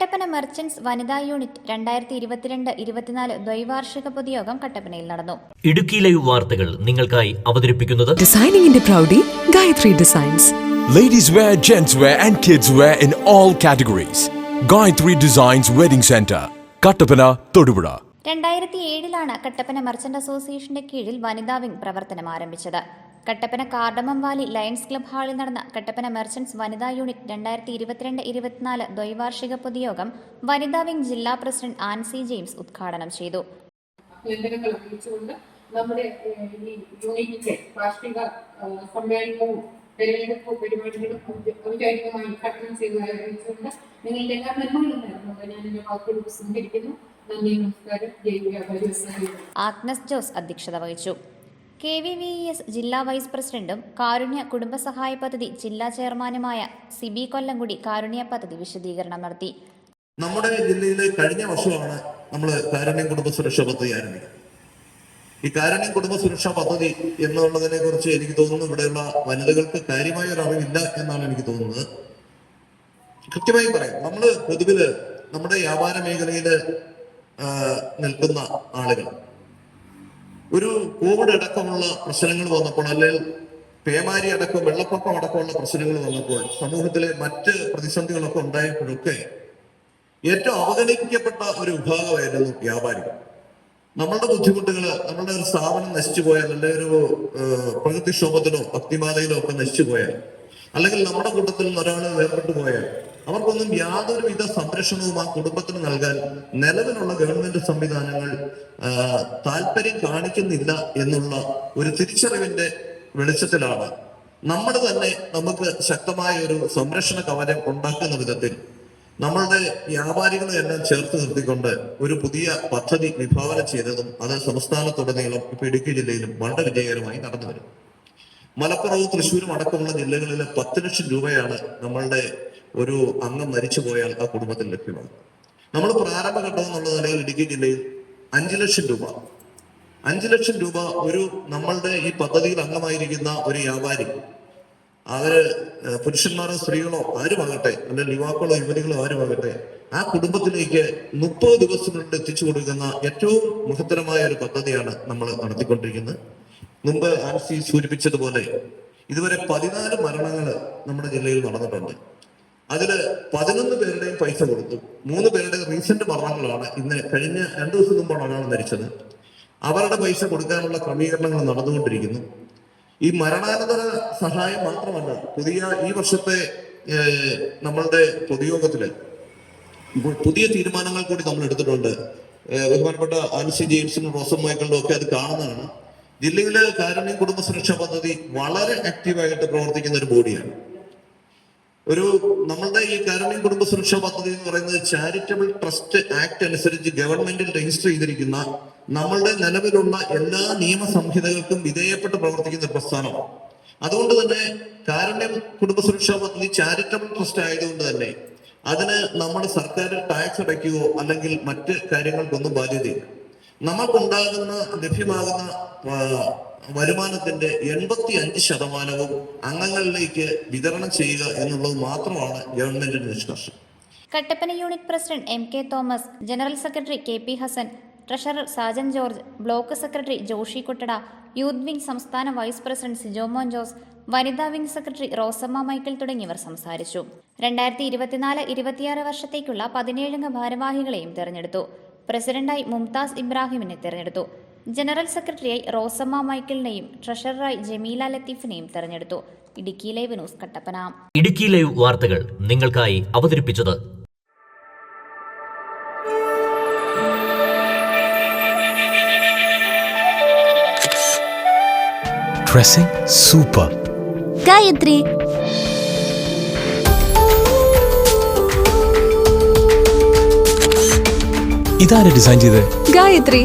Kattappana merchants വനിതാ unit രണ്ടായിരത്തി ഇരുപത്തിരണ്ട് ഇരുപത്തിനാല് ദ്വൈവാർഷിക പൊതുയോഗം കട്ടപ്പനയിൽ നടന്നു ഇടുക്കി ലൈവ് വാർത്തകൾ നിങ്ങൾക്കായി അവതരിപ്പിക്കുന്നത് Designing പ്രൗഢി Gayatri designs Gayatri Designs. Ladies wear, gents wear, and kids wear in all categories. Gayatri Designs Wedding Center, Kattapana, Todupura. രണ്ടായിരത്തി ഏഴിലാണ് കട്ടപ്പന മർച്ചന്റ് അസോസിയേഷന്റെ കീഴിൽ വനിതാ വിംഗ് പ്രവർത്തനം ആരംഭിച്ചത് Kattappana cardamom valley lions club ഹാളിൽ നടന്ന കട്ടപ്പന മെർച്ചൻസ് വനിതാ യൂണിറ്റ് രണ്ടായിരത്തി ഇരുപത്തിരണ്ട് ഇരുപത്തിനാല് ദ്വൈവാർഷിക പൊതുയോഗം വനിതാ വിംഗ് ജില്ലാ പ്രസിഡന്റ് ആൻസി ജെയിംസ് ഉദ്ഘാടനം ചെയ്തു. നമ്മുടെ ഈ യൂണിറ്റിന്റെ വാർഷിക സമ്മേളനവും തെരഞ്ഞെടുപ്പ് പരിപാടികളും ഉദ്ഘാടനം ചെയ്തതായി അറിയിച്ചുകൊണ്ട് നിങ്ങളുടെ എല്ലാ നേർന്നുകൊണ്ട് ഞാൻ എന്റെ വാക്കുകൾ സ്വീകരിക്കുന്നു നന്ദി നമസ്കാരം. ആഗ്നസ് ജോസ് അധ്യക്ഷത വഹിച്ചു. കെ വി വി എസ് ജില്ലാ വൈസ് പ്രസിഡന്റും കാരുണ്യ കുടുംബസഹായ പദ്ധതി ജില്ലാ ചെയർമാനുമായ സിബി കൊല്ലംകുടി കാരുണ്യ പദ്ധതി വിശദീകരണം നടത്തി. നമ്മുടെ ജില്ലയിലെ കഴിഞ്ഞ വർഷമാണ് നമ്മൾ കാരുണ്യം കുടുംബ സുരക്ഷാ പദ്ധതി ആരംഭിക്കുന്നത്. ഈ കാരുണ്യം കുടുംബ സുരക്ഷാ പദ്ധതി എന്നുള്ളതിനെ കുറിച്ച് എനിക്ക് തോന്നുന്നു ഇവിടെയുള്ള വനിതകൾക്ക് കാര്യമായ ഒരു അറിവില്ല എന്നാണ് എനിക്ക് തോന്നുന്നത്. കൃത്യമായി പറയാം നമ്മൾ പൊതുവിൽ നമ്മുടെ വ്യാപാര മേഖലയിൽ നിൽക്കുന്ന ആളുകൾ ഒരു കോവിഡ് അടക്കമുള്ള പ്രശ്നങ്ങൾ വന്നപ്പോൾ അല്ലെങ്കിൽ പേമാരി അടക്കം വെള്ളപ്പൊക്കം അടക്കമുള്ള പ്രശ്നങ്ങൾ വന്നപ്പോൾ സമൂഹത്തിലെ മറ്റ് പ്രതിസന്ധികളൊക്കെ ഉണ്ടായപ്പോഴൊക്കെ ഏറ്റവും അവഗണിക്കപ്പെട്ട ഒരു വിഭാഗമായിരുന്നു വ്യാപാരികൾ. നമ്മളുടെ ബുദ്ധിമുട്ടുകൾ നമ്മളുടെ ഒരു സ്ഥാപനം നശിച്ചു പോയാൽ അല്ലെങ്കിൽ ഒരു പ്രകൃതിക്ഷോഭത്തിനോ ഭക്തിമാലയിലോ ഒക്കെ നശിച്ചു പോയാൽ അല്ലെങ്കിൽ നമ്മുടെ കൂട്ടത്തിൽ ഒരാൾ വേർപെട്ടു പോയാൽ അവർക്കൊന്നും യാതൊരുവിധ സംരക്ഷണവും ആ കുടുംബത്തിന് നൽകാൻ നിലവിലുള്ള ഗവൺമെന്റ് സംവിധാനങ്ങൾ താല്പര്യം കാണിക്കുന്നില്ല എന്നുള്ള ഒരു തിരിച്ചറിവിന്റെ വെളിച്ചത്തിലാണ്. നമ്മൾ തന്നെ നമുക്ക് ശക്തമായ ഒരു സംരക്ഷണ കവചം ഉണ്ടാക്കുന്ന വിധത്തിൽ നമ്മളുടെ വ്യാപാരികളെ എല്ലാം ചേർത്ത് നിർത്തിക്കൊണ്ട് ഒരു പുതിയ പദ്ധതി വിഭാവനം ചെയ്തതും അത് സംസ്ഥാനത്തുടനീളം ഇപ്പൊ ഇടുക്കി ജില്ലയിലും വളരെ വിജയകരമായി നടന്നു വരുന്നു മലപ്പുറവും തൃശ്ശൂരും അടക്കമുള്ള ജില്ലകളിലെ പത്ത് ലക്ഷം രൂപയാണ് നമ്മളുടെ ഒരു അംഗം മരിച്ചു പോയാൽ ആ കുടുംബത്തിൽ ലഭ്യമാണ്. നമ്മൾ പ്രാരംഭഘട്ടം എന്നുള്ള നിലയിൽ ഇടുക്കി ജില്ലയിൽ അഞ്ചു ലക്ഷം രൂപ. അഞ്ചു ലക്ഷം രൂപ ഒരു നമ്മളുടെ ഈ പദ്ധതിയിൽ അംഗമായിരിക്കുന്ന ഒരു വ്യാപാരി അവർ പുരുഷന്മാരോ സ്ത്രീകളോ ആരുമാകട്ടെ അല്ലെങ്കിൽ യുവാക്കളോ യുവതികളോ ആരുമാകട്ടെ ആ കുടുംബത്തിലേക്ക് മുപ്പത് ദിവസത്തിനുള്ളിൽ എത്തിച്ചു കൊടുക്കുന്ന ഏറ്റവും മഹത്തരമായ ഒരു പദ്ധതിയാണ് നമ്മൾ നടത്തിക്കൊണ്ടിരിക്കുന്നത്. മുമ്പ് ആൻസി സൂചിപ്പിച്ചതുപോലെ ഇതുവരെ പതിനാല് മരണങ്ങൾ നമ്മുടെ ജില്ലയിൽ നടന്നിട്ടുണ്ട്. അതിൽ പതിനൊന്ന് പേരുടെയും പൈസ കൊടുത്തു. മൂന്ന് പേരുടെ റീസെന്റ് മരണങ്ങളാണ് ഇന്ന് കഴിഞ്ഞ രണ്ടു ദിവസം മുമ്പാണ് ഒരാൾ മരിച്ചത്. അവരുടെ പൈസ കൊടുക്കാനുള്ള ക്രമീകരണങ്ങൾ നടന്നുകൊണ്ടിരിക്കുന്നു. ഈ മരണാനന്തര സഹായം മാത്രമല്ല പുതിയ ഈ വർഷത്തെ നമ്മളുടെ പൊതുയോഗത്തിൽ ഇപ്പോൾ പുതിയ തീരുമാനങ്ങൾ കൂടി നമ്മൾ എടുത്തിട്ടുണ്ട് ബഹുമാനപ്പെട്ട ആൻസി ജെയിംസിനും റോസം മൈക്കിളിനും ഒക്കെ അത് കാണുന്നതാണ്. ജില്ലയിലെ കാരുണ്യം കുടുംബ സുരക്ഷാ പദ്ധതി വളരെ ആക്റ്റീവായിട്ട് പ്രവർത്തിക്കുന്ന ഒരു ബോഡിയാണ്. ഒരു നമ്മളുടെ ഈ കാരുണ്യം കുടുംബ സുരക്ഷാ പദ്ധതി എന്ന് പറയുന്നത് ചാരിറ്റബിൾ ട്രസ്റ്റ് ആക്ട് അനുസരിച്ച് ഗവൺമെന്റിൽ രജിസ്റ്റർ ചെയ്തിരിക്കുന്ന നമ്മളുടെ നിലവിലുള്ള എല്ലാ നിയമ സംഹിതകൾക്കും വിധേയപ്പെട്ട് പ്രവർത്തിക്കുന്ന ഒരു പ്രസ്ഥാനമാണ്. അതുകൊണ്ട് തന്നെ കാരുണ്യം കുടുംബ സുരക്ഷാ പദ്ധതി ചാരിറ്റബിൾ ട്രസ്റ്റ് ആയതുകൊണ്ട് തന്നെ അതിന് നമ്മുടെ സർക്കാർ ടാക്സ് അടയ്ക്കുകയോ അല്ലെങ്കിൽ മറ്റ് കാര്യങ്ങൾക്കൊന്നും ബാധ്യതയില്ല. നമുക്കുണ്ടാകുന്ന ലഭ്യമാകുന്ന വരുമാനത്തിന്റെ എൺപത്തി അഞ്ച് ശതമാനവും അംഗങ്ങളിലേക്ക് വിതരണം ചെയ്യുക എന്നുള്ളത് മാത്രമാണ് ഗവൺമെന്റിന്റെ നിഷ്കർഷം. Kattappana unit president M K Thomas general secretary K P Hassan treasurer Sajan George block secretary Joshi Kuttada youth wing സംസ്ഥാന വൈസ് പ്രസിഡന്റ് സിജോമോൻ ജോസ് വനിതാ വിംഗ് സെക്രട്ടറി റോസമ്മ മൈക്കിൾ തുടങ്ങിയവർ സംസാരിച്ചു. രണ്ടായിരത്തി ഇരുപത്തിനാല് ഇരുപത്തിയാറ് വർഷത്തേക്കുള്ള പതിനേഴംഗ ഭാരവാഹികളെയും തെരഞ്ഞെടുത്തു. പ്രസിഡന്റായി മുംതാസ് ഇബ്രാഹിമിനെ തെരഞ്ഞെടുത്തു. ജനറൽ സെക്രട്ടറിയായി റോസമ്മ മൈക്കിളിനെയും ട്രഷററായി ജമീല ലത്തീഫിനെയും തെരഞ്ഞെടുത്തു. Idukki live news Kattappana. Idukki live വാർത്തകൾ നിങ്ങൾക്കായി അവതരിപ്പിച്ചത് സൂപ്പർ ഗായത്രി. ഇതാരെ ഡിസൈൻ ചെയ്ത് ഗായത്രി.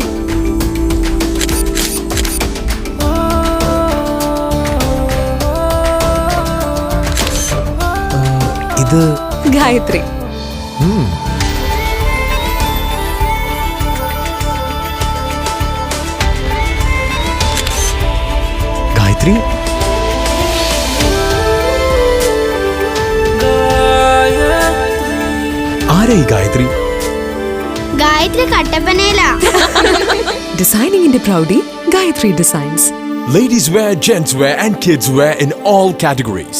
ഇത് ഗായത്രി. ഗായത്രി? ആരായി ഗായത്രി? ഗായത്രി കട്ടപ്പനയിലാ ഡിസൈനിങ്ങിന്റെ പ്രൗഢി Gayatri designs Ladies wear, gents wear, and kids wear in all categories.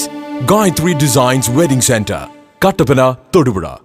Gayatri Designs Wedding Center, Kattapana, Todupuzha.